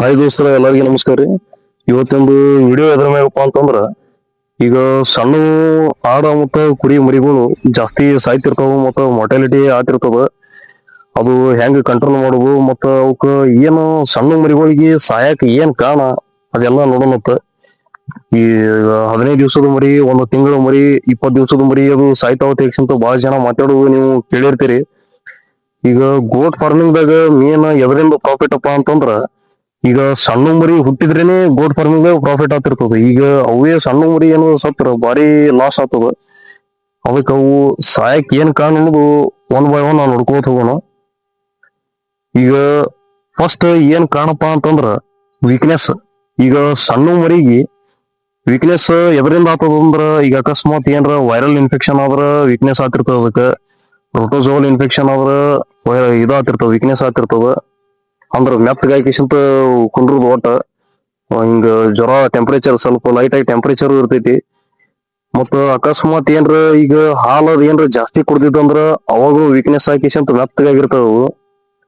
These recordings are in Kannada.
ಹಾಯ್ ದೋಸ್ತರ, ಎಲ್ಲರಿಗೂ ನಮಸ್ಕಾರ ರೀ. ಇವತ್ತೊಂದು ವಿಡಿಯೋ ಎದ್ರ ಮ್ಯಾಗಪ್ಪ ಅಂತಂದ್ರ, ಈಗ ಸಣ್ಣ ಆಡ ಮತ್ತ ಕುರಿ ಮರಿಗಳು ಜಾಸ್ತಿ ಸಾಯ್ತಿರ್ತಾವ ಮತ್ತ ಮೊರ್ಟಾಲಿಟಿ ಆತಿರ್ತದ ಅದು ಹೆಂಗ್ ಕಂಟ್ರೋಲ್ ಮಾಡುದು ಮತ್ತ ಅವಕ್ಕ ಏನು ಸಣ್ಣ ಮರಿಗಳಿಗೆ ಸಾಯಕ್ ಏನ್ ಕಾರಣ ಅದೆಲ್ಲ ನೋಡೋಣತ್ತ ಈ ಹದಿನೈದು ದಿವಸದ ಮರಿ, ಒಂದು ತಿಂಗಳ ಮರಿ ಇಪ್ಪತ್ ದಿವಸದ ಮರಿ ಅದು ಸಾಯ್ತಾವ ತೆಗ್ಸಂತ ಬಹಳ ಜನ ಮಾತಾಡೋದು ನೀವು ಕೇಳಿರ್ತೀರಿ. ಈಗ ಗೋಟ್ ಫಾರ್ಮಿಂಗ್ ದಾಗ ಮೇನ್ ಎದರಿಂದ ಪ್ರಾಫಿಟ್ ಅಪ್ಪ ಅಂತಂದ್ರ ಈಗ ಸಣ್ಣ ಮರಿ ಹುಟ್ಟಿದ್ರೇನೆ ಗೋಟ್ ಫಾರ್ಮಿಂಗ್ ಪ್ರಾಫಿಟ್ ಆಗ್ತಿರ್ತದ. ಈಗ ಅವೇ ಸಣ್ಣ ಮರಿ ಏನು ಸತ್ರ ಭಾರಿ ಲಾಸ್ ಆಗ್ತದ. ಅದಕ್ಕೆ ಅವು ಸಾಯಕ್ ಏನ್ ಕಾರಣ ಅನ್ನೋದು ಒನ್ ಬೈ ಒನ್ ನಾವು ನೋಡ್ಕೋತ ಹೋಗೋಣ. ಈಗ ಫಸ್ಟ್ ಏನ್ ಕಾರಣಪ್ಪ ಅಂತಂದ್ರ ವೀಕ್ನೆಸ್ ಈಗ ಸಣ್ಣ ಮರಿಗೆ ವೀಕ್ನೆಸ್ ಎದರಿಂದ ಆಗ್ತದ ಅಂದ್ರ ಈಗ ಅಕಸ್ಮಾತ್ ಏನ್ರ ವೈರಲ್ ಇನ್ಫೆಕ್ಷನ್ ಆದ್ರ ವೀಕ್ನೆಸ್ ಆಗ್ತಿರ್ತದ. ಅದಕ್ಕೆ ಪ್ರೋಟೋಜೋಲ್ ಇನ್ಫೆಕ್ಷನ್ ಆದ್ರ ಇದಾತಿರ್ತದ ವೀಕ್ನೆಸ್ ಆಗ್ತಿರ್ತದ. ಅಂದ್ರ ಮೆತ್ತಗಾಕಿಸಂತ ಕುಂಡ್ರದ್ ಆ, ಹಿಂಗ ಜ್ವರ ಟೆಂಪರೇಚರ್ ಸ್ವಲ್ಪ ಲೈಟ್ ಆಗಿ ಟೆಂಪರೇಚರ್ ಇರ್ತೈತಿ. ಮತ್ತ ಅಕಸ್ಮಾತ್ ಏನ್ರ ಈಗ ಹಾಲು ಅದ್ ಏನ್ರ ಜಾಸ್ತಿ ಕುಡ್ದಿದ್ದಂದ್ರ ಅವಾಗ ವೀಕ್ನೆಸ್ ಹಾಕಿಸಂತ ಮೆತ್ತಗಾಗಿರ್ತಾವ ಅವು.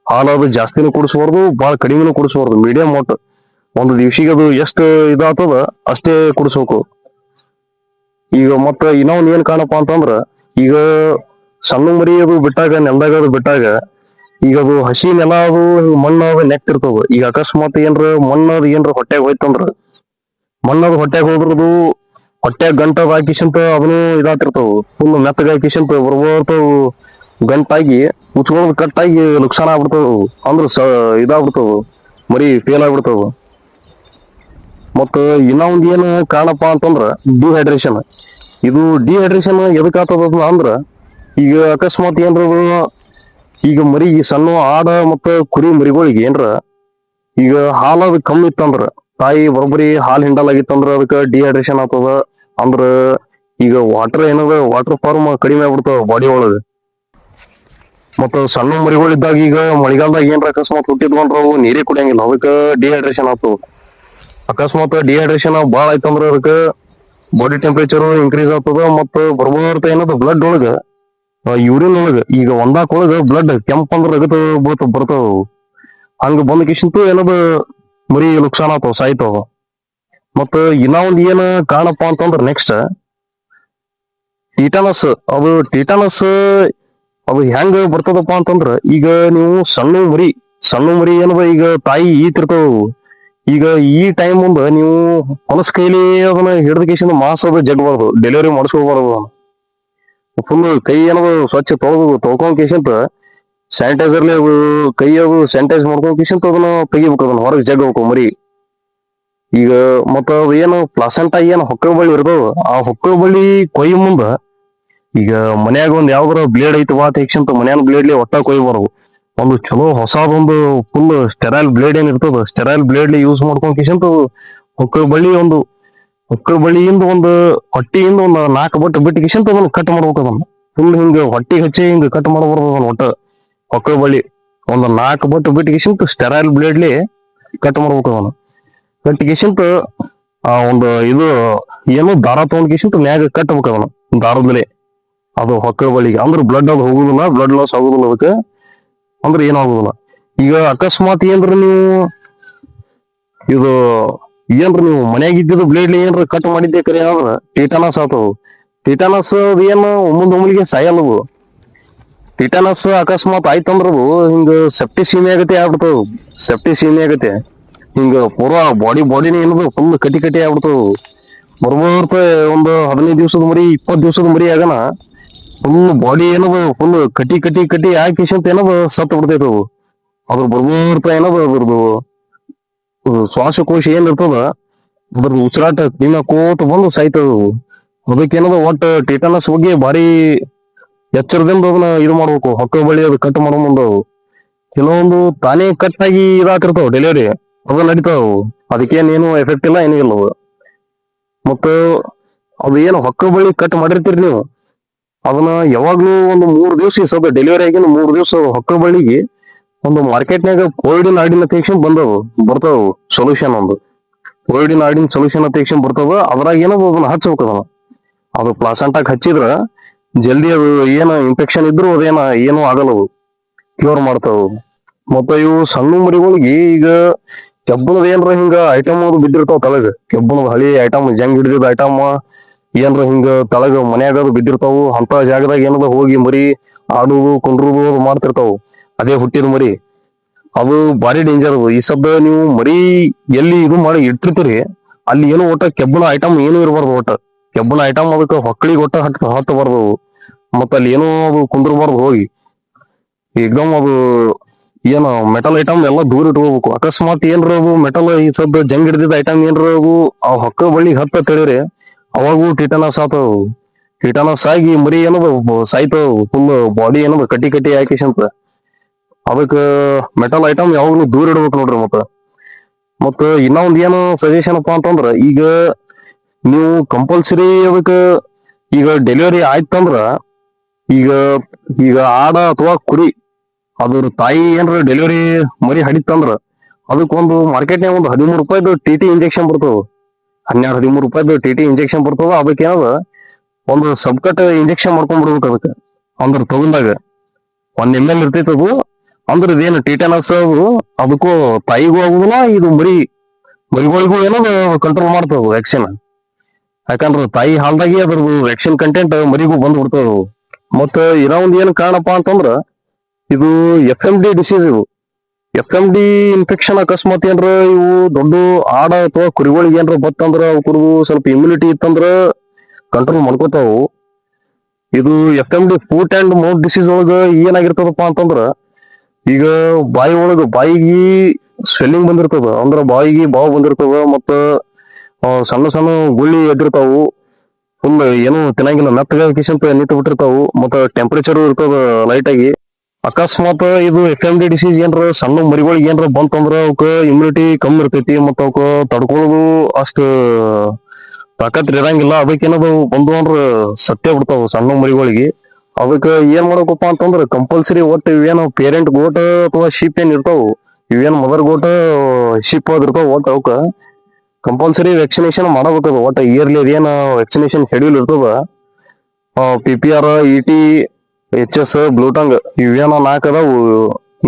ಹಾಲ್ ಅದು ಜಾಸ್ತಿನೂ ಕುಡಿಸ್ಬಾರ್ದು ಬಾಳ ಕಡಿಮೆನೂ ಕುಡಿಸ್ಬಾರ್ದು. ಮೀಡಿಯಂ ಒಟ್ಟು. ಒಂದು ದಿವ್ಸಿಗೆ ಅದು ಎಷ್ಟು ಇದಾಗ್ತದ ಅಷ್ಟೇ ಕುಡಿಸ್ಬೇಕು. ಈಗ ಮತ್ತ ಇನ್ನೊಂದ್ ಏನ್ ಕಾಣಪ್ಪ ಅಂತಂದ್ರ ಈಗ ಸಣ್ಣ ಮರಿ ಅದು ಬಿಟ್ಟಾಗ ನೆಲದಾಗ ಅದು ಬಿಟ್ಟಾಗ ಈಗ ಅದು ಹಸಿ ನೆಲ ಅದು ಮಣ್ಣು ಅದು ನೆಕ್ತಿರ್ತದ ಈಗ ಅಕಸ್ಮಾತ್ ಏನ್ರ ಮಣ್ಣು ಅದು ಏನ್ರ ಹೊಟ್ಟೆಗೆ ಹೋಯ್ತಂದ್ರ ಮಣ್ಣು ಅದು ಹೊಟ್ಯಾಗ ಹೋದ್ರದು ಹೊಟ್ಟೆಗೆ ಗಂಟದ ಹಾಕಿಸಂತ ಅದನ್ನು ಇದಾತಿರ್ತಾವ. ಫುಲ್ ಮೆತ್ತಗಾಕಿಸಂತ ಗಂಟಾಗಿ ಉಚ್ಕೊಳ್ಳೋದು ಕಟ್ಟಾಗಿ ನುಕ್ಸಾನ ಆಗ್ಬಿಡ್ತಾವ. ಅಂದ್ರ ಸ ಇದಾಗ್ಬಿಡ್ತಾವ. ಮರಿ ಫೇಲ್ ಆಗ್ಬಿಡ್ತಾವ. ಮತ್ತ ಇನ್ನೊಂದ್ ಏನ್ ಕಾರಣಪ್ಪ ಅಂತಂದ್ರ ಡಿಹೈಡ್ರೇಷನ್ ಇದು ಡಿಹೈಡ್ರೇಷನ್ ಎದಕ್ ಆಗ್ತದ ಅಂದ್ರ, ಈಗ ಅಕಸ್ಮಾತ್ ಏನ್ರ ಈಗ ಮರಿ ಈ ಸಣ್ಣ ಆಡ ಮತ್ತ ಕುರಿ ಮರಿಗಳಿಗೆ ಏನ್ರ ಈಗ ಹಾಲು ಕಮ್ಮಿ ಇತ್ತಂದ್ರ, ತಾಯಿ ಬರೋಬ್ಬರಿ ಹಾಲ್ ಹಿಂಡಲಾಗಿತ್ತಂದ್ರ ಅದಕ್ಕ ಡಿಹೈಡ್ರೇಷನ್ ಆಗ್ತದ, ಅಂದ್ರ ಈಗ ವಾಟರ್ ಏನದ ವಾಟರ್ ಫಾರ್ಮ್ ಕಡಿಮೆ ಆಗ್ಬಿಡ್ತಾವ ಬಾಡಿ ಒಳಗ. ಮತ್ತ ಸಣ್ಣ ಮರಿಗಳಿದ್ದಾಗ ಈಗ ಮಳಿಗಾಲದಾಗ ಏನ್ರ ಅಕಸ್ಮಾತ್ ಹುಟ್ಟಿದ್ಕೊಂಡ್ರ ಅವು ನೀರೇ ಕುಡಿಯಂಗಿಲ್ಲ, ಅದಕ್ಕ ಡಿಹೈಡ್ರೇಷನ್ ಆಗ್ತದ. ಅಕಸ್ಮಾತ್ ಡಿಹೈಡ್ರೇಷನ್ ಬಾಳ ಆಯ್ತಂದ್ರ ಅದಕ್ಕ ಬಾಡಿ ಟೆಂಪರೇಚರ್ ಇನ್ಕ್ರೀಸ್ ಆಗ್ತದ, ಮತ್ತ ಬರ್ಬೋದ ಏನದ ಬ್ಲಡ್ ಒಳಗ ಯೂರಿನ್ ಒಳಗ ಈಗ ಒಂದಾಕ್ ಒಳಗ ಬ್ಲಡ್ ಕೆಂಪ್ ಅಂದ್ರ ರಗತ ಬೀಳ್ತ ಬರ್ತಾವ. ಹಂಗ ಬಂದ ಕಿಶಂತು ಏನದ ಮರಿ ನುಕ್ಸಾನ ಆತಾವ ಸಾಯ್ತಾವ ಮತ್ತ ಇನ್ನ ಒಂದ್ ಏನ ಕಾಣಪ್ಪ ಅಂತಂದ್ರ ನೆಕ್ಸ್ಟ್ ಟೀಟಾನಸ್ ಅದು ಟೀಟಾನಸ್ ಅದು ಹೆಂಗ ಬರ್ತದಪ್ಪ ಅಂತಂದ್ರ ಈಗ ನೀವು ಸಣ್ಣ ಮರಿ ಸಣ್ಣ ಮರಿ ಏನದ ಈಗ ತಾಯಿ ಈತಿರ್ತಾವ. ಈಗ ಈ ಟೈಮ್ ಮುಂದ ನೀವು ಹೊಲಸ್ ಕೈಲಿ ಅದನ್ನ ಹಿಡಿದ ಕಿಶಿಂದ ಮಾಸ್ ಅದು ಜಗ್ಬಾರ್ದು ಡೆಲಿವರಿ ಮಾಡಿಸ್ಕೋಬಾರ್ದು ಫುಲ್ ಕೈ ಏನದು ಸ್ವಚ್ಛ ತೊಳೆದು ತೊಳ್ಕೊಂಡ್ ಕೇಸಿಂತ ಸ್ಯಾನಿಟೈಸರ್ಲಿ ಅದು ಕೈ ಅದು ಸ್ಯಾನಿಟೈಸ್ ಮಾಡ್ಕೊಂಡ್ ಕೇಸಿಂತ ಅದನ್ನ ತೆಗಿಬೇಕು ಅದನ್ನ ಹೊರಗೆ ಜಗ್ಬೇಕು ಮರಿ. ಈಗ ಮತ್ತ ಅದು ಏನು ಪ್ಲಾಸೆಂಟ ಏನು ಹೊಕ್ಕ ಬಳ್ಳಿ ಇರ್ತಾವ ಆ ಹೊಕ್ಕ ಬಳ್ಳಿ ಕೊಯ್ಯ ಮುಂದ ಈಗ ಮನ್ಯಾಗ ಒಂದ್ ಯಾವ್ದಾರ ಬ್ಲೇಡ್ ಐತಿ ವಾ ತೆಗ್ಸಂತ ಮನ್ಯಾನ ಬ್ಲೇಡ್ಲಿ ಒಟ್ಟ ಕೊಯ್ಬಾರ್ದು ಒಂದು ಚಲೋ ಹೊಸದೊಂದು ಫುಲ್ ಸ್ಟೆರೈಲ್ ಬ್ಲೇಡ್ ಏನ್ ಇರ್ತದ ಸ್ಟೆರೈಲ್ ಬ್ಲೇಡ್ಲಿ ಯೂಸ್ ಮಾಡ್ಕೊಂಡ್ ಕಿಶಂತ ಹೊಕ್ಕ ಬಳ್ಳಿ ಒಂದು ಹೊಕ್ಕ ಬಳಿಯಿಂದ ಒಂದು ಹೊಟ್ಟಿಯಿಂದ ಒಂದು ನಾಲ್ಕು ಬಟ್ ಬಿಟ್ಟು ಕಿಶಂತ ಅದನ್ನ ಕಟ್ ಮಾಡ್ಬೇಕು ಅದನ್ನ. ಫುಲ್ ಹಿಂಗ ಹೊಟ್ಟಿ ಹಚ್ಚಿ ಹಿಂಗ ಕಟ್ ಮಾಡಬಾರ್ದು ಅದನ್ನ ಒಟ್ಟು. ಹೊಕ್ಕ ಬಳಿ ಒಂದು ನಾಲ್ಕು ಬಟ್ ಬಿಟ್ಟು ಕಿಶಂತ ಸ್ಟೆರೈಲ್ ಬ್ಲೇಡ್ಲಿ ಕಟ್ ಮಾಡ್ಬೇಕು ಅದನ್ನ. ಕಟ್ ಆ ಒಂದು ಇದು ಏನು ದಾರ ತಗೊಂಡ್ ಕಿಶಂತ ಮ್ಯಾಗ ಕಟ್ಬೇಕು ಅದನ್ನ. ದಾರದಲ್ಲಿ ಅದು ಹೊಕ್ಕ ಬಳಿಗೆ. ಅಂದ್ರೆ ಬ್ಲಡ್ ಅದು ಹೋಗುದಿಲ್ಲ ಬ್ಲಡ್ ಲಾಸ್ ಆಗುದಿಲ್ಲ ಅದಕ್ಕೆ. ಅಂದ್ರೆ ಏನಾಗುದಿಲ್ಲ. ಈಗ ಅಕಸ್ಮಾತ್ ಏನ್ರ ನೀವು ಇದು ಏನ್ರ ನೀವು ಮನ್ಯಾಗ ಇದ್ದಿದ್ದು ಬ್ಲೇಡ್ ಏನ್ರ ಕಟ್ ಮಾಡಿದ್ದೆ ಕರೆ ಅಂದ್ರ ಟೀಟಾನಸ್ ಆತವು. ಟೀಟಾನಸ್ ಏನು ಒಮ್ಮೊಂದ್ ಒಮ್ಮಿಗೆ ಸಾಯಲ್ಲವು ಟೀಟಾನಸ್ ಅಕಸ್ಮಾತ್ ಆಯ್ತಂದ್ರದು ಹಿಂಗ ಸೆಫ್ಟಿ ಸೀಮೆ ಆಗತ್ತೆ ಆಗ್ಬಿಡ್ತಾವ. ಸೆಪ್ಟಿಸೀಮಿ ಆಗತ್ತೆ. ಹಿಂಗ ಪೂರಾ ಬಾಡಿ ಬಾಡಿನೇ ಏನದು ಫುಲ್ ಕಟಿ ಕಟಿ ಆಗ್ಬಿಡ್ತಾವ. ಬರ್ಬರ್ತ ಒಂದು ಹದಿನೈದು ದಿವಸದ ಮರಿ ಇಪ್ಪತ್ತು ದಿವಸದ ಮರಿ ಆಗನ ಫುಲ್ ಬಾಡಿ ಏನದು ಫುಲ್ ಕಟಿ ಕಟಿ ಕಟ್ಟಿ ಹಾಕಿಸಿ ಅಂತ ಏನದು ಸತ್ತು ಬಿಡ್ತೈತವು. ಅದ್ರ ಬರ್ಬರ್ತ ಏನದು ಅದ್ರದ್ದು? ಶ್ವಾಸಕೋಶ ಏನ್ ಇರ್ತದ? ಅದ್ರ ಉಸಿರಾಟ ತಿನ್ನಕೋತ ಬಂದು ಸಾಯ್ತದ ಅದಕ್ಕೆ ಅದಕ್ಕೇನದ ಒಟ್ಟ ಟೀಟಾನಸ್ ಬಗ್ಗೆ ಭಾರಿ ಎಚ್ಚರದಿಂದ ಅದನ್ನ ಇದು ಮಾಡ್ಬೇಕು. ಹೊಕ್ಕ ಬಳಿ ಅದು ಕಟ್ ಮಾಡೋ ಮುಂದ. ಕೆಲವೊಂದು ತಾನೇ ಕಟ್ ಆಗಿ ಇದಾಕಿರ್ತಾವ ಡೆಲಿವರಿ ಅದ ನಡೀತಾವ ಅದಕ್ಕೇನೇನು ಎಫೆಕ್ಟ್ ಇಲ್ಲ, ಏನೂ ಇಲ್ಲ. ಮತ್ತ ಅದು ಏನು ಹೊಕ್ಕ ಬಳಿ ಕಟ್ ಮಾಡಿರ್ತೀರಿ ನೀವು. ಅದನ್ನ ಯಾವಾಗ್ಲೂ ಒಂದು ಮೂರ್ ದಿವ್ಸ ಸ್ವಲ್ಪ ಡೆಲಿವರಿ ಆಗಿನ ಮೂರ್ ದಿವ್ಸ ಹೊಕ್ಕ ಬಳ್ಳಿಗೆ ಒಂದು ಮಾರ್ಕೆಟ್ನಾಗ ಕೋವಿಡ್ ನಾಡಿನ ತಕ್ಷಣ ಬಂದವು, ಬರ್ತಾವು ಸೊಲ್ಯೂಷನ್ ಒಂದು. ಕೋವಿಡ್ ನಾಡಿನ ಸೊಲ್ಯೂಷನ್ ತೆಗ್ಸ್ಕೊಂಡ್ ಬರ್ತಾವ ಅದ್ರಾಗ ಏನೋ ಅದನ್ನ ಹಚ್ಚಬೇಕು ಅದನ್ನ. ಅದು ಪ್ಲಾಸಂಟಾಕ್ ಹಚ್ಚಿದ್ರ ಜಲ್ದಿ ಏನ ಇನ್ಫೆಕ್ಷನ್ ಇದ್ರು ಅದೇನ ಏನೂ ಆಗಲ್ಲ ಅವು ಕ್ಯೂರ್ ಮಾಡ್ತಾವು. ಮತ್ತ ಇವು ಸಣ್ಣ ಮರಿಗಳಿಗೆ ಈಗ ಕೆಬ್ಬನದ ಏನ್ರ ಹಿಂಗ ಐಟಮ್ ಅದು ಬಿದ್ದಿರ್ತಾವ ತಳಗ. ಕೆಬ್ಬನದ ಹಳಿ ಐಟಮ್ ಜಂಗ್ ಹಿಡಿದಿದ್ದ ಐಟಮ್ ಏನ್ರ ಹಿಂಗ ತಳಗ ಮನ್ಯಾಗ ಅದು ಬಿದ್ದಿರ್ತಾವು ಅಂತ ಜಾಗದಾಗ ಏನದ ಹೋಗಿ ಮರಿ ಆಡುದು, ಕುಂಡ್ರುದು ಅದು ಮಾಡ್ತಿರ್ತಾವು. ಅದೇ ಹುಟ್ಟಿದ ಮರಿ. ಅದು ಭಾರಿ ಡೇಂಜರ್ ಅದು ಈ ಸದ್ದ ನೀವು ಮರಿ ಎಲ್ಲಿ ಇದು ಮಾಡಿ ಇಟ್ಟಿರ್ತೀರಿ, ಅಲ್ಲಿ ಏನು ಒಟ್ಟ ಕೆಬ್ಬಣ ಐಟಮ್ ಏನು ಇರಬಾರ್ದು ಒಟ್ಟ. ಕೆಬ್ಬಣ ಐಟಮ್ ಅದಕ್ಕೆ ಹೊಕ್ಕಳಿಗೆ ಒಟ್ಟ ಹಟ್ಟ ಹತ್ತಬಾರ್ದು. ಮತ್ತ ಅಲ್ಲಿ ಏನೋ ಅದು ಕುಂದಿರಬಾರ್ದು ಹೋಗಿ. ಏಕ್ದಮ್ ಅದು ಏನು ಮೆಟಲ್ ಐಟಮ್ ಎಲ್ಲ ದೂರ ಇಟ್ಕೋಬೇಕು. ಅಕಸ್ಮಾತ್ ಏನ್ರ ಮೆಟಲ್ ಈ ಸದ್ದ ಜಂಗ್ ಹಿಡಿದಿದ್ದ ಐಟಮ್ ಏನ್ರ ಆ ಹೊಕ್ಕ ಬಳ್ಳಿ ಹತ್ತ ತಿಳಿರಿ ಅವಾಗೂ ಟಿಟನಸ್ ಆತವು ಟಿಟನಸ್ ಆಗಿ ಮರಿ ಏನದ ಸಾಯ್ತವು ಫುಲ್ ಬಾಡಿ ಏನದು ಕಟ್ಟಿ ಕಟ್ಟಿ ಹಾಕಿಸಂತ ಅದಕ್ಕ ಮೆಟಲ್ ಐಟಮ್ ಯಾವಾಗ್ಲೂ ದೂರ ಇಡ್ಬೇಕು ನೋಡ್ರಿ ಮತ್ತ. ಮತ್ತ ಇನ್ನೊಂದು ಏನು ಸಜೆಷನ್ ಅಪ್ಪ ಅಂತಂದ್ರ, ಈಗ ನೀವು ಕಂಪಲ್ಸರಿ ಅದಕ್ಕೆ ಈಗ ಡೆಲಿವರಿ ಆಯ್ತಂದ್ರ, ಈಗ ಈಗ ಆಡ ಅಥವಾ ಕುರಿ, ಅದ್ರ ತಾಯಿ ಏನ್ರ ಡೆಲಿವರಿ ಮರಿ ಹಡಿತಂದ್ರ ಅದಕ್ಕೊಂದು ಮಾರ್ಕೆಟ್ನ್ಯಾಗ ಒಂದು ಹದಿಮೂರು ರೂಪಾಯಿದು ಟಿ ಟಿ ಇಂಜೆಕ್ಷನ್ ಬರ್ತದ. ಹನ್ನೆರಡು, ಹದಿಮೂರು ರೂಪಾಯಿದು ಟಿ ಟಿ ಇಂಜೆಕ್ಷನ್ ಬರ್ತದ. ಅದಕ್ಕೆ ಏನದ ಒಂದು ಸಬ್ಕಟ್ ಇಂಜೆಕ್ಷನ್ ಮಾಡ್ಕೊಂಡ್ಬಿಡ್ಬೇಕು ಅದಕ್ಕೆ. ಅಂದ್ರೆ ತಗೊಂಡಾಗ. ಒಂದ್ ಎಂ ಎಲ್ ಇರ್ತೈತದು ಅಂದ್ರ ಇದೇನು ಟೀಟನಸ್ ಅದು, ಅದಕ್ಕೂ ತಾಯಿಗೂ ಆಗುದಿಲ್ಲ, ಇದು ಮರಿ, ಮರಿಗಳಿಗೂ ಏನೋ ಕಂಟ್ರೋಲ್ ಮಾಡ್ತದ ವ್ಯಾಕ್ಸಿನ್ ಯಾಕಂದ್ರೆ ತಾಯಿ ಹಾಲ್ದಾಗೆ ಅದ್ರದ್ದು ವ್ಯಾಕ್ಸಿನ್ ಕಂಟೆಂಟ್ ಮರಿಗೂ ಬಂದ್ ಬಿಡ್ತದ ಮತ್ತ ಇನ್ನ ಒಂದ್ ಏನ್ ಕಾರಣಪ್ಪ ಅಂತಂದ್ರ, ಇದು ಎಫ್ ಎಂ ಡಿ ಡಿಸೀಸ್ ಇವು ಎಫ್ ಎಂ ಡಿ ಇನ್ಫೆಕ್ಷನ್ ಅಕಸ್ಮಾತ್ ಏನ್ರ ಇವು ದೊಡ್ಡ ಆಡ ಅಥವಾ ಕುರಿಗಳಿಗೆ ಏನ್ರ ಬತ್ತಂದ್ರ ಅವ್ಕರ್ದು ಸ್ವಲ್ಪ ಇಮ್ಯುನಿಟಿ ಇತ್ತಂದ್ರ ಕಂಟ್ರೋಲ್ ಮಾಡ್ಕೋತಾವು. ಇದು F M D foot and mouth disease ಒಳಗ ಏನಾಗಿರ್ತದಪ್ಪ ಅಂತಂದ್ರ ಈಗ ಬಾಯಿ ಒಳಗ ಬಾಯಿಗೆ ಸ್ವೆಲ್ಲಿಂಗ್ ಬಂದಿರ್ತದ. ಅಂದ್ರ ಬಾಯಿಗೆ ಬಾವು ಬಂದಿರ್ತದ ಮತ್ತ ಸಣ್ಣ ಸಣ್ಣ ಗುಳ್ಳಿ ಎದ್ದಿರ್ತಾವು. ಫುಲ್ ಏನು ತಿನ್ನಂಗಿಲ್ಲ. ಮೆತ್ತಗ ಕಿಶಂತ ನಿಂತು ಬಿಟ್ಟಿರ್ತಾವು. ಮತ್ತ ಟೆಂಪರೇಚರ್ ಇರ್ತದ ಲೈಟ್ ಆಗಿ. ಅಕಸ್ಮಾತ್ ಇದು ಎಫ್ ಎಂ ಡಿ ಡಿಸೀಸ್ ಏನ್ರ ಸಣ್ಣ ಮರಿಗಳಿಗೆ ಏನ್ರ ಬಂತಂದ್ರ ಅವಕ್ಕ ಇಮ್ಯುನಿಟಿ ಕಮ್ಮಿ ಇರ್ತೈತಿ. ಮತ್ತ ಅವಕ್ಕ ತಡ್ಕೊಳ್ಳೋದು ಅಷ್ಟ ತಾಕತ್ ಇರಂಗಿಲ್ಲ. ಅದಕ್ಕೇನದು ಬಂದು ಅಂದ್ರ ಸತ್ಯ ಬಿಡ್ತಾವ ಸಣ್ಣ ಮರಿಗಳಿಗೆ. ಅದಕ್ಕ ಏನ್ ಮಾಡ್ಬೇಕಪ್ಪ ಅಂತಂದ್ರ ಕಂಪಲ್ಸರಿ ಒಟ್ಟು ಇವೇನು ಪೇರೆಂಟ್ ಗೋಟ ಅಥವಾ ಶಿಪ್ ಏನ್ ಇರ್ತಾವು, ಇವೇನ್ ಮದರ್ ಗೋಟ ಶಿಪ್ ಇರ್ತಾವ ಒಟ್ಟು ಅವಕ್ಕ ಕಂಪಲ್ಸರಿ ವ್ಯಾಕ್ಸಿನೇಷನ್ ಮಾಡಬೇಕದ ಒಟ್ಟ ಇಯರ್ಲಿ ಅದೇನ ವ್ಯಾಕ್ಸಿನೇಷನ್ ಶೆಡ್ಯೂಲ್ ಇರ್ತದ. P P R E T H S bluetongue ಇವೇನ ನಾಲ್ಕು ಅದಾವು.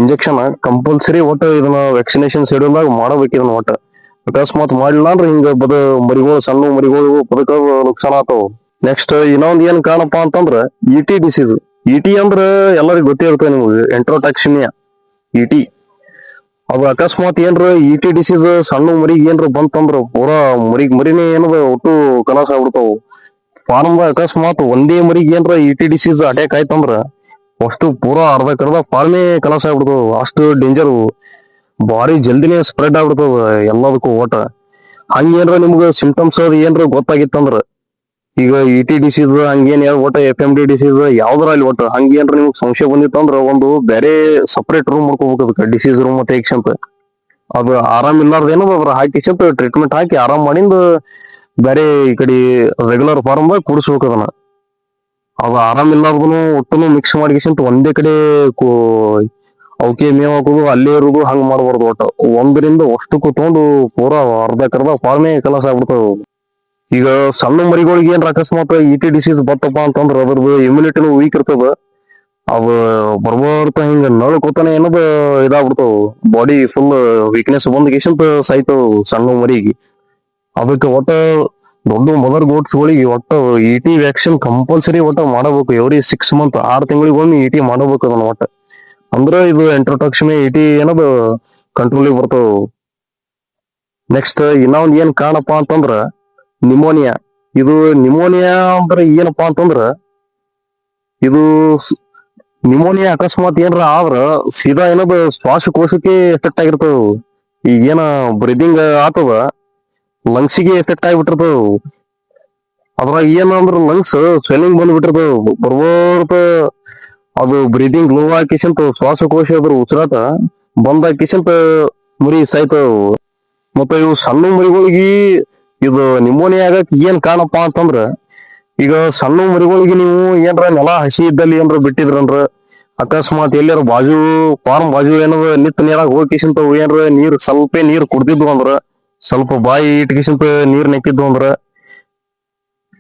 ಇಂಜೆಕ್ಷನ್ ಕಂಪಲ್ಸರಿ ಒಟ್ಟು ಇದನ್ನ ವ್ಯಾಕ್ಸಿನೇಷನ್ ಶೆಡ್ಯೂಲ್ದಾಗ ಮಾಡಬೇಕು ಇದನ್ನ ಒಟ್ಟ. ಅಕಸ್ಮಾತ್ ಮಾಡಿಲ್ಲ ಅಂದ್ರೆ ಹಿಂಗ ಬದ ಮರಿಗಳು, ಸಣ್ಣ ಮರಿಗಳು ಬದುಕ ನುಕ್ಸಾನ ಆತಾವ ನೆಕ್ಸ್ಟ್ ಇನ್ನೊಂದ್ ಏನ್ ಕಾಣಪ್ಪ ಅಂತಂದ್ರ E T disease E T ಅಂದ್ರ ಎಲ್ಲರಿಗೂ ಗೊತ್ತೇ ಇರ್ತದೆ ನಿಮ್ಗೆ ಇ ಟಿ ಅದು ಅಕಸ್ಮಾತ್ ಏನ್ರ ಇ ಟಿ ಡಿಸೀಸ್ ಸಣ್ಣ ಮರಿಗ್ ಏನ್ರ ಬಂತಂದ್ರ ಪೂರಾ ಮರಿಗ್ ಮರಿನೇ ಏನದ ಒಟ್ಟು ಕಲಾಸ ಆಗ್ಬಿಡ್ತಾವು. ಫಾರ್ಮ್ ಅಕಸ್ಮಾತ್ ಒಂದೇ ಮರಿಗ್ ಏನ್ರ ಇ ಟಿ ಡಿಸೀಸ್ ಅಟ್ಯಾಕ್ ಆಯ್ತಂದ್ರ ಅಷ್ಟು ಪೂರಾ ಅರ್ಧ ಕರ್ದ ಫಾರ್ಮೇ ಕಲಾಸ ಆಗ್ಬಿಡ್ತಾವ. ಅಷ್ಟು ಡೇಂಜರ್ ಭಾರಿ ಜಲ್ದಿನೇ ಸ್ಪ್ರೆಡ್ ಆಗ್ಬಿಡ್ತಾವ ಎಲ್ಲದಕ್ಕೂ ಓಟ ಹಂಗೇನ್ರ ನಿಮ್ಗ ಸಿಂಪ್ಟಮ್ಸ್ ಏನ್ರ ಗೊತ್ತಾಗಿತ್ತಂದ್ರ ಈಗ ಇ ಟಿ ಡಿಸೀಸ್ ಹಂಗೇನ್ ಒಟ್ಟು F M D D C ಯಾವ್ದ್ರ ಅಲ್ಲಿ ಒಟ್ಟು? ಹಂಗೇನ್ರ ನಿಮ್ಗೆ ಸಂಶಯ ಬಂದಿತ್ತಂದ್ರ ಒಂದು ಬೇರೆ ಸಪ್ರೇಟ್ ರೂಮ್ ಮಾಡ್ಕೋಬೇಕು ಅದಕ್ಕೆ. ಡಿಸೀಸ್ ರೂಮ್ ಮತ್ತೆ ಅಂತ ಅದು ಆರಾಮ್ ಇಲ್ಲಾರ್ದ ಏನದ ಅದ್ರ ಹಾಕಿ ಅಂತ ಟ್ರೀಟ್ಮೆಂಟ್ ಹಾಕಿ ಆರಾಮ್ ಮಾಡಿಂದ ಬೇರೆ ಈ ಕಡೆ ರೆಗ್ಯುಲರ್ ಫಾರ್ಮ್ ಕೂಡಿಸ್ಬೇಕು ಅದನ್ನ. ಅದು ಆರಾಮ್ ಇಲ್ಲಾರ್ದನು ಒಟ್ಟನು ಮಿಕ್ಸ್ ಮಾಡಿಕಿಸಂತ ಒಂದೇ ಕಡೆ ಅವಕ್ಕೆ ಮೇವ್ ಹಾಕೋದು, ಅಲ್ಲೇ ಇರೋದು ಹಂಗ್ ಮಾಡಬಾರ್ದು ಒಟ್ಟು. ಒಂದರಿಂದ ಅಷ್ಟು ತಗೊಂಡು ಪೂರಾ ಅರ್ಧ ಕರ್ದ ಫಾರ್ಮೇ ಕೆಲಸ ಆಗ್ಬಿಡ್ತಾವ ಈಗ ಸಣ್ಣ ಮರಿಗಳಿಗೆ ಏನ್ ಅಕಸ್ಮಾತ್ ಇ ಟಿ ಡಿಸೀಸ್ ಬತ್ತಪ್ಪ ಅಂತಂದ್ರ ಅದ್ರದ್ದು ಇಮ್ಯುನಿಟಿನು ವೀಕ್ ಇರ್ತದ. ಅವು ಬರ್ಬರ್ತ ಹಿಂಗ ನಳ್ಕೋತಾನೆ ಏನದ ಇದಾಗ್ಬಿಡ್ತಾವ. ಬಾಡಿ ಫುಲ್ ವೀಕ್ನೆಸ್ ಬಂದ್ ಕಿಶಂತ ಸಾಯ್ತಾವ ಸಣ್ಣ ಮರಿಗೆ. ಅದಕ್ಕೆ ಒಟ್ಟ ದೊಡ್ಡ ಮದರ್ ಗೋಟ್ಸ್ಗಳಿಗೆ ಒಟ್ಟ ಇ ಟಿ ವ್ಯಾಕ್ಸಿನ್ ಕಂಪಲ್ಸರಿ ಒಟ್ಟ ಮಾಡಬೇಕು. ಎವ್ರಿ ಸಿಕ್ಸ್ ಮಂತ್ ಆರ್ ತಿಂಗಳಿಗೊಮ್ಮೆ ಇ ಟಿ ಮಾಡಬೇಕು ಅದನ್ನ ಒಟ್ಟ. ಅಂದ್ರ ಇದು ಎಂಟ್ರೋಟಾಕ್ಸಿಮಿ ಇ ಟಿ ಏನದು ಕಂಟ್ರೋಲಿಗೆ ಬರ್ತಾವ. ನೆಕ್ಸ್ಟ್ ಇನ್ನೊಂದ್ ಏನ್ ಕಾಣಪ್ಪ ಅಂತಂದ್ರ ನಿಮೋನಿಯಾ. ಇದು ನಿಮೋನಿಯಾ ಅಂದ್ರೆ ಏನಪ್ಪಾ ಅಂತಂದ್ರ ಇದು ನಿಮೋನಿಯಾ ಅಕಸ್ಮಾತ್ ಏನರ ಆದ್ರ ಸೀದಾ ಏನದು ಶ್ವಾಸಕೋಶಕ್ಕೆ ಎಫೆಕ್ಟ್ ಆಗಿರ್ತದ ಈಗ ಏನ ಬ್ರೀದಿಂಗ್ ಆತದ ಲಂಗ್ಸಿಗೆ ಎಫೆಕ್ಟ್ ಆಗಿಬಿಟ್ಟಿರ್ತದ ಅದ್ರಾಗ ಏನಂದ್ರ ಲಂಗ್ಸ್ ಸ್ವೆಲ್ಲಿಂಗ್ ಬಂದ್ಬಿಟ್ಟಿರ್ತದ ಬರ್ಬರ್ತ ಅದು ಬ್ರೀದಿಂಗ್ ಲೋ ಹಾಕಿಸಂತ ಶ್ವಾಸಕೋಶ ಅದ್ರ ಉಸಿರಾಟ ಬಂದ್ ಹಾಕಿಸಂತ ಮುರಿ ಸಾಯ್ತಾವ ಮತ್ತ ಇವು ಸಣ್ಣ ಮರಿಗಳಿಗೆ ಇದು ನಿಮೋನಿಯಾ ಆಗಕ್ ಏನ್ ಕಾಣಪ್ಪ ಅಂತಂದ್ರ, ಈಗ ಸಣ್ಣ ಮರಿಗಳಿಗೆ ನೀವು ಏನ್ರ ನೆಲ ಹಸಿ ಇದ್ದಲ್ಲಿ ಏನ್ರ ಬಿಟ್ಟಿದ್ರಂದ್ರ, ಅಕಸ್ಮಾತ್ ಎಲ್ಲಾರ ಬಾಜು ಫಾರ್ಮ್ ಬಾಜು ಏನಾರ ನಿತ್ ನೀರಾಗ ಹೋಗಿಸಿಂತ ಏನ್ರ ನೀರ್ ಸ್ವಲ್ಪ ನೀರ್ ಕುಡ್ದಿದ್ವು ಅಂದ್ರ, ಸ್ವಲ್ಪ ಬಾಯಿ ಇಟ್ಕಿಸಿಂತ ನೀರ್ ನೆಕ್ಕಿದ್ವು ಅಂದ್ರ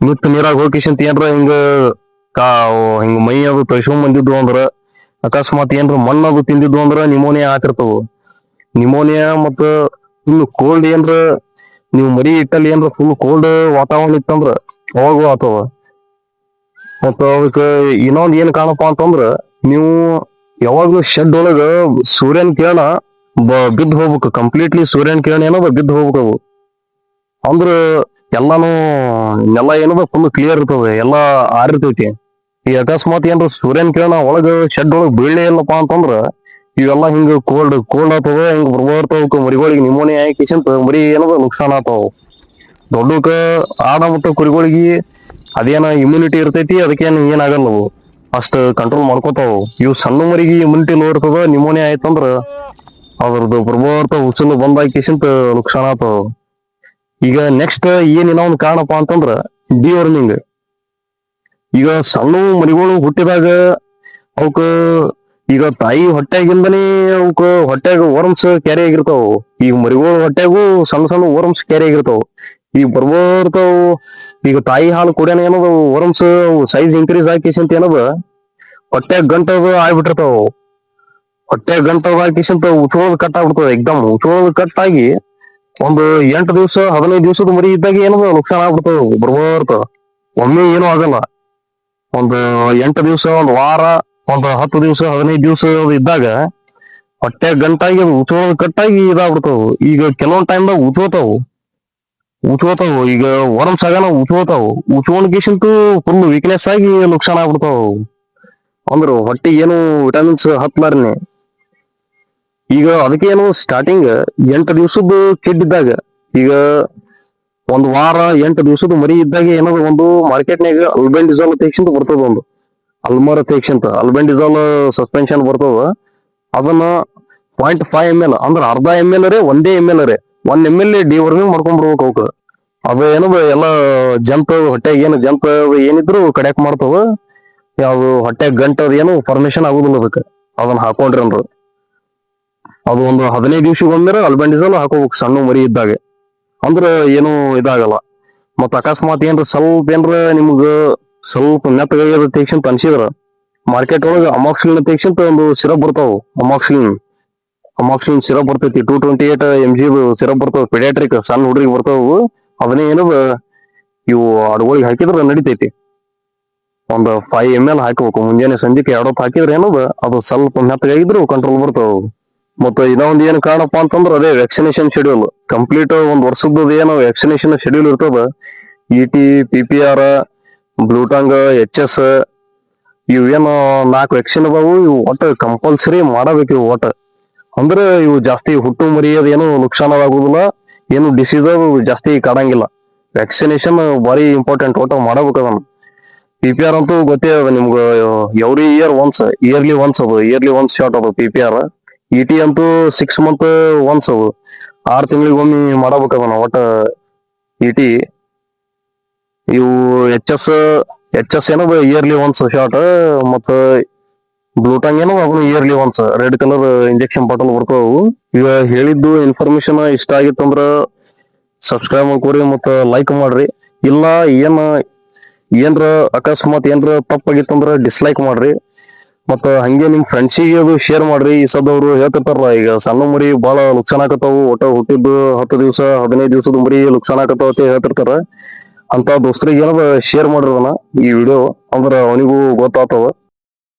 ನಿತ್ ನೀರಾಗ ಹೋಗಿಸಿಂತ ಏನ್ರ ಹಿಂಗ ಕಾ, ಹಿಂಗ ಮೈ ಅದು ತಳ್ಸ್ಕೊಂಡ್ ಬಂದಿದ್ವು ಅಂದ್ರ, ಅಕಸ್ಮಾತ್ ಏನ್ರ ಮಣ್ಣದು ತಿಂದಿದ್ವು ಅಂದ್ರ ನಿಮೋನಿಯಾ ಆತಿರ್ತಾವ ನಿಮೋನಿಯಾ ಮತ್ತ ಇನ್ನು ಕೋಲ್ಡ್ ಏನ್ರ ನೀವು ಮರಿ ಇಟ್ಟಲ್ಲಿ ಏನ್ರ ಫುಲ್ ಕೋಲ್ಡ್ ವಾತಾವರಣ ಇತ್ತಂದ್ರ ಅವಾಗ ಆತವ ಮತ್ತ ಅದಕ್ಕೆ ಇನ್ನೊಂದ್ ಏನ್ ಕಾಣಪ್ಪ ಅಂತಂದ್ರ ನೀವು ಯಾವಾಗ್ಲೂ ಶೆಡ್ ಒಳಗ ಸೂರ್ಯನ ಕಿರಣ ಬಿದ್ದು ಹೋಗ್ಬೇಕು. ಕಂಪ್ಲೀಟ್ಲಿ ಸೂರ್ಯನ ಕಿರಣ ಏನದ ಬಿದ್ದು ಹೋಗ್ಬೇಕು ಅಂದ್ರ ಎಲ್ಲಾನು ನೆಲ ಏನದ ಫುಲ್ ಕ್ಲಿಯರ್ ಇರ್ತದೆ, ಎಲ್ಲಾ ಆರಿರ್ತೈತಿ. ಈ ಅಕಸ್ಮಾತ್ ಏನ್ರ ಸೂರ್ಯನ ಕಿರಣ ಒಳಗ ಶೆಡ್ ಒಳಗ ಬೀಳೇ ಇಲ್ಲಪ್ಪ ಅಂತಂದ್ರ ಇವೆಲ್ಲಾ ಹಿಂಗ ಕೋಲ್ಡ್ ಕೋಲ್ಡ್ ಆತದ ಹಿಂಗ ಮರಿಗಳಿಗೆ ನಿಮೋನಿ ಆಯ್ಕಿಸಂತ ಮರಿ ಏನದ ನುಕ್ಸಾನ್ ಆತಾವ ದೊಡ್ಡಕ ಆದ ಮತ್ತ ಕುರಿಗಳಿಗೆ ಅದೇನ ಇಮ್ಯುನಿಟಿ ಇರ್ತೈತಿ, ಅದಕ್ಕೇನು ಏನಾಗಲ್ಲ ಅವು. ಅಷ್ಟು ಕಂಟ್ರೋಲ್ ಮಾಡ್ಕೋತಾವು ಇವು ಸಣ್ಣ ಮರಿಗೆ ಇಮ್ಯುನಿಟಿ ಲೋ ಇರ್ತದ ನಿಮೋನಿಯಾ ಆಯ್ತಂದ್ರ ಅದ್ರದ್ದು ಬರ್ಬರ್ತ ಉಚ್ಚಲು ಬಂದಾಕಿಸಂತ ನುಕ್ಸಾನ್ ಆತಾವ ಈಗ ನೆಕ್ಸ್ಟ್ ಏನ್ ಒಂದು ಒಂದ್ ಕಾರಣಪ್ಪ ಅಂತಂದ್ರ ಡಿವರ್ನಿಂಗ್ ಈಗ ಸಣ್ಣ ಮರಿಗಳು ಹುಟ್ಟಿದಾಗ ಅವಕ್ಕ ಈಗ ತಾಯಿ ಹೊಟ್ಯಾಗಿಂದನೇ ಅವಕ್ಕ ಹೊಟ್ಟೆಗ ವರ್ಮ್ಸ್ ಕ್ಯಾರಿ ಆಗಿರ್ತಾವ. ಈಗ ಮರಿಗೋಳ ಹೊಟ್ಟೆಗೂ ಸಣ್ಣ ಸಣ್ಣ ವರ್ಮ್ಸ್ ಕ್ಯಾರಿ ಆಗಿರ್ತಾವ. ಈಗ ಬರ್ಬರ್ತಾವು. ಈಗ ತಾಯಿ ಹಾಲು ಕುಡಿಯೋಣ ಏನದ? ವರ್ಮ್ಸ್ ಸೈಜ್ ಇನ್ಕ್ರೀಸ್ ಅಂತ ಏನದ? ಹೊಟ್ಟೆ ಗಂಟದ ಆಗ್ಬಿಟ್ಟಿರ್ತಾವ. ಹೊಟ್ಟೆ ಗಂಟದ ಅಂತ ಉಚ್ಕೊಳ್ಳೋದು ಕಟ್ ಆಗ್ಬಿಡ್ತದ ಎಕ್ದಮ್ ಉಚ್ಕೊಳ್ಳೋದು ಕಟ್ ಆಗಿ ಒಂದು ಎಂಟು ದಿವಸ, ಹದಿನೈದು ದಿವಸದ ಮರಿ ಇದ್ದಾಗ ಏನದ? ನುಕ್ಸಾನ ಆಗ್ಬಿಡ್ತದ. ಬರ್ಬರ್ತಾವ ಒಮ್ಮೆ ಏನೂ ಆಗಲ್ಲ. ಒಂದು ಎಂಟು ದಿವಸ, ಒಂದು ವಾರ ಒಂದು ಹತ್ತು ದಿವಸ, ಹದಿನೈದು ದಿವಸ ಇದ್ದಾಗ ಹೊಟ್ಟೆ ಗಂಟಾಗಿ ಅದು ಉಚ್ಕೊಳ್ಳೋದು ಕಟ್ಟಾಗಿ ಇದಾಗ್ಬಿಡ್ತಾವು. ಈಗ ಕೆಲವೊಂದ್ ಟೈಮ್ದಾಗ ಉಚ್ಕೋತಾವು ಉಚ್ಕೋತಾವು ಈಗ ವರ್ಮ್ಸ್ ಆಗಾನ ಉಚ್ಕೋತಾವು ಉಚ್ಕೊಂಡ್ಕಿಸಂತೂ ಫುಲ್ ವೀಕ್ನೆಸ್ ಆಗಿ ನುಕ್ಸಾನ ಆಗ್ಬಿಡ್ತಾವು. ಅಂದ್ರ ಹೊಟ್ಟೆ ಏನು ವಿಟಮಿನ್ಸ್ ಹತ್ಲಾರನೆ. ಈಗ ಅದಕ್ಕೆ ಏನು ಸ್ಟಾರ್ಟಿಂಗ್ ಎಂಟು ದಿವಸದ ಕಿಡ್ ಇದ್ದಾಗ, ಈಗ ಒಂದು ವಾರ ಎಂಟು ದಿವಸದ ಮರಿ ಇದ್ದಾಗ ಏನಾದ್ರು ಒಂದು ಮಾರ್ಕೆಟ್ನಾಗ ಅಲ್ಬೆಂಡಿಜಾಲ್ ತೇಕ್ಷಂತ ಬರ್ತದ ಒಂದು ಅಲ್ಮರ ತೇಕ್ಷಂತ ಅಲ್ಬೆಂಡಿಸೋಲ್ ಸಸ್ಪೆನ್ಷನ್ ಬರ್ತದ. ಅದನ್ನ ಪಾಯಿಂಟ್ ಫೈವ್ ಎಂ ಎಲ್ ಅಂದ್ರೆ ಅರ್ಧ ಎಂ ಎಲ್ ರೇ, ಒಂದೇ ಎಂ ಎಲ್ ರೇ. ಒನ್ ಎಂ ಎಲ್ ಡಿವರ್ಮಿಂಗ್ ಮಾಡ್ಕೊಂಡ್ ಬರ್ಬೇಕು ಅವಕ್ಕ ಅದು ಏನದ ಎಲ್ಲ ಜಂಪ್ ಹೊಟ್ಟೆಗೆ ಏನು ಜಂಪ್ ಏನಿದ್ರು ಕಡ್ಯಾಕ್ ಮಾಡ್ತಾವ ಯಾವ್ದು ಹೊಟ್ಟೆ ಗಂಟದ ಏನು ಪರ್ಮಿಷನ್ ಆಗುದಿಲ್ಲ ಅದಕ್ಕೆ. ಅದನ್ನ ಹಾಕೊಂಡ್ರಿ ಅದು ಒಂದು ಹದಿನೈದು ದಿವಸಗೊಮ್ಮೆ ಅಲ್ಬೆಂಡಿಸೋಲ್ ಹಾಕೋಬೇಕು ಸಣ್ಣ ಮರಿ ಇದ್ದಾಗ. ಅಂದ್ರ ಏನು ಇದಾಗಲ್ಲ. ಮತ್ತ ಅಕಸ್ಮಾತ್ ಏನ್ರ ಸ್ವಲ್ಪ ಏನ್ರ ನಿಮ್ಗ ಸ್ವಲ್ಪ ಮೆತ್ತಗಾಗ್ಯದ ತೇಕ್ಷಂತ ಅನ್ಸಿದ್ರ ಮಾರ್ಕೆಟ್ ಒಳಗ ಅಮಾಕ್ಸಿಲಿನ್ ತೇಕ್ಷಂತ ಒಂದು ಸಿರಪ್ ಬರ್ತಾವ ಅಮಾಕ್ಸಿಲಿನ್ ಅಮಾಕ್ಸಿಲಿನ್ ಸಿರಪ್ ಬರ್ತೈತಿ two twenty eight M G syrup ಬರ್ತಾವ ಪೆಡಿಯಾಟ್ರಿಕ್ ಸಣ್ಣ ಹುಡುಗಿಗೆ ಬರ್ತಾವು ಅದನ್ನೇ ಏನದ ಇವು ಅಡುಗಳಿಗೆ ಹಾಕಿದ್ರ ನಡಿತೈತಿ. ಒಂದ್ ಫೈವ್ ಎಂ ಎಲ್ ಹಾಕಬೇಕು, ಮುಂಜಾನೆ ಸಂಜೆಕ್ಕೆ ಎರಡೊತ್ತು ಹಾಕಿದ್ರೆ ಏನದ ಅದು ಸ್ವಲ್ಪ ಮೆತ್ತಗಾಗಿದ್ರು ಕಂಟ್ರೋಲ್ ಬರ್ತಾವ. ಮತ್ತೆ ಇನ್ನೊಂದ್ ಏನ್ ಕಾರಣಪ್ಪ ಅಂತಂದ್ರ ಅದೇ ವ್ಯಾಕ್ಸಿನೇಷನ್ ಶೆಡ್ಯೂಲ್ ಕಂಪ್ಲೀಟ್ ಒಂದ್ ವರ್ಷದ ಏನು ವ್ಯಾಕ್ಸಿನೇಷನ್ ಶೆಡ್ಯೂಲ್ ಇರ್ತದ E T P P R bluetongue H S ಇವ್ ಏನು ನಾಲ್ಕು ವ್ಯಾಕ್ಸಿನ್ ಅದಾವು, ಇವು ಒಟ್ಟ ಕಂಪಲ್ಸರಿ ಮಾಡಬೇಕು ಇವು ಒಟ್ಟ. ಅಂದ್ರೆ ಇವು ಜಾಸ್ತಿ ಹುಟ್ಟು ಮರಿ ಅದೇನು ಏನು ನುಕ್ಸಾನ ಆಗುದಿಲ್ಲ, ಏನು ಡಿಸೀಸ್ ಜಾಸ್ತಿ ಕಾಡಂಗಿಲ್ಲ. ವ್ಯಾಕ್ಸಿನೇಷನ್ ಭಾರಿ ಇಂಪಾರ್ಟೆಂಟ್ ಒಟ್ಟ ಮಾಡಬೇಕು ಅದನ್ನ. ಪಿ ಪಿ ಆರ್ ಅಂತೂ ಗೊತ್ತೇ ಅದ ನಿಮ್ಗ every year once yearly once ಅದು ಇಯರ್ಲಿ ಒನ್ಸ್ ಶಾರ್ಟ್ ಅದು P P R E T ಅಂತೂ ಸಿಕ್ಸ್ ಮಂತ್ ಒನ್ಸ್ ಅದು. ಆರು ತಿಂಗಳಿಗೊಮ್ಮೆ ಮಾಡಬೇಕು ಅದನ್ನ ಒಟ್ಟ ಇ ಟಿ ಇವು ಎಚ್ ಎಸ್ ಎಚ್ ಎಸ್ ಏನದ ಇಯರ್ಲಿ ಒನ್ಸ್ ಶಾರ್ಟ್ ಮತ್ತ ಬ್ಲೂಟಾಂಗ್ ಏನೋ ಅದನ್ನು yearly once red colour injection bottle ಬರ್ತಾವು ಈಗ ಹೇಳಿದ್ದು ಇನ್ಫಾರ್ಮೇಶನ್ ಇಷ್ಟ ಆಗಿತ್ತಂದ್ರ ಸಬ್ಸ್ಕ್ರೈಬ್ ಮಾಡ್ಕೋರಿ ಮತ್ತ ಲೈಕ್ ಮಾಡ್ರಿ. ಇಲ್ಲ ಏನ, ಏನ್ರ ಅಕಸ್ಮಾತ್ ಏನ್ರ ತಪ್ಪಾಗಿತ್ತಂದ್ರ ಡಿಸ್ಲೈಕ್ ಮಾಡ್ರಿ. ಮತ್ತ ಹಂಗೆ ನಿಮ್ ಫ್ರೆಂಡ್ಸಿಗೆ ಅದು ಶೇರ್ ಮಾಡ್ರಿ. ಈ ಸದವ್ರು ಹೇಳ್ತಿರ್ತಾರಲ್ಲ, ಈಗ ಸಣ್ಣ ಮರಿ ಬಹಳ ಲುಕ್ಸಾನ್ ಆಕತ್ತಾವು. ಒಟ್ಟ ಹುಟ್ಟಿದ್ದು ಹತ್ತು ದಿವಸ, ಹದಿನೈದು ದಿವಸದ ಮರಿ ಲುಕ್ಸಾನ್ ಆಗತ್ತಾವ ಅಂತ ಹೇಳ್ತಿರ್ತಾರ. ಅಂತ ದೋಸ್ತರಿಗೆ ಏನದ ಶೇರ್ ಮಾಡಿರೋಣ ಈ ವಿಡಿಯೋ ಅಂದ್ರ ಅವನಿಗೂ ಗೊತ್ತಾಗ್ತವ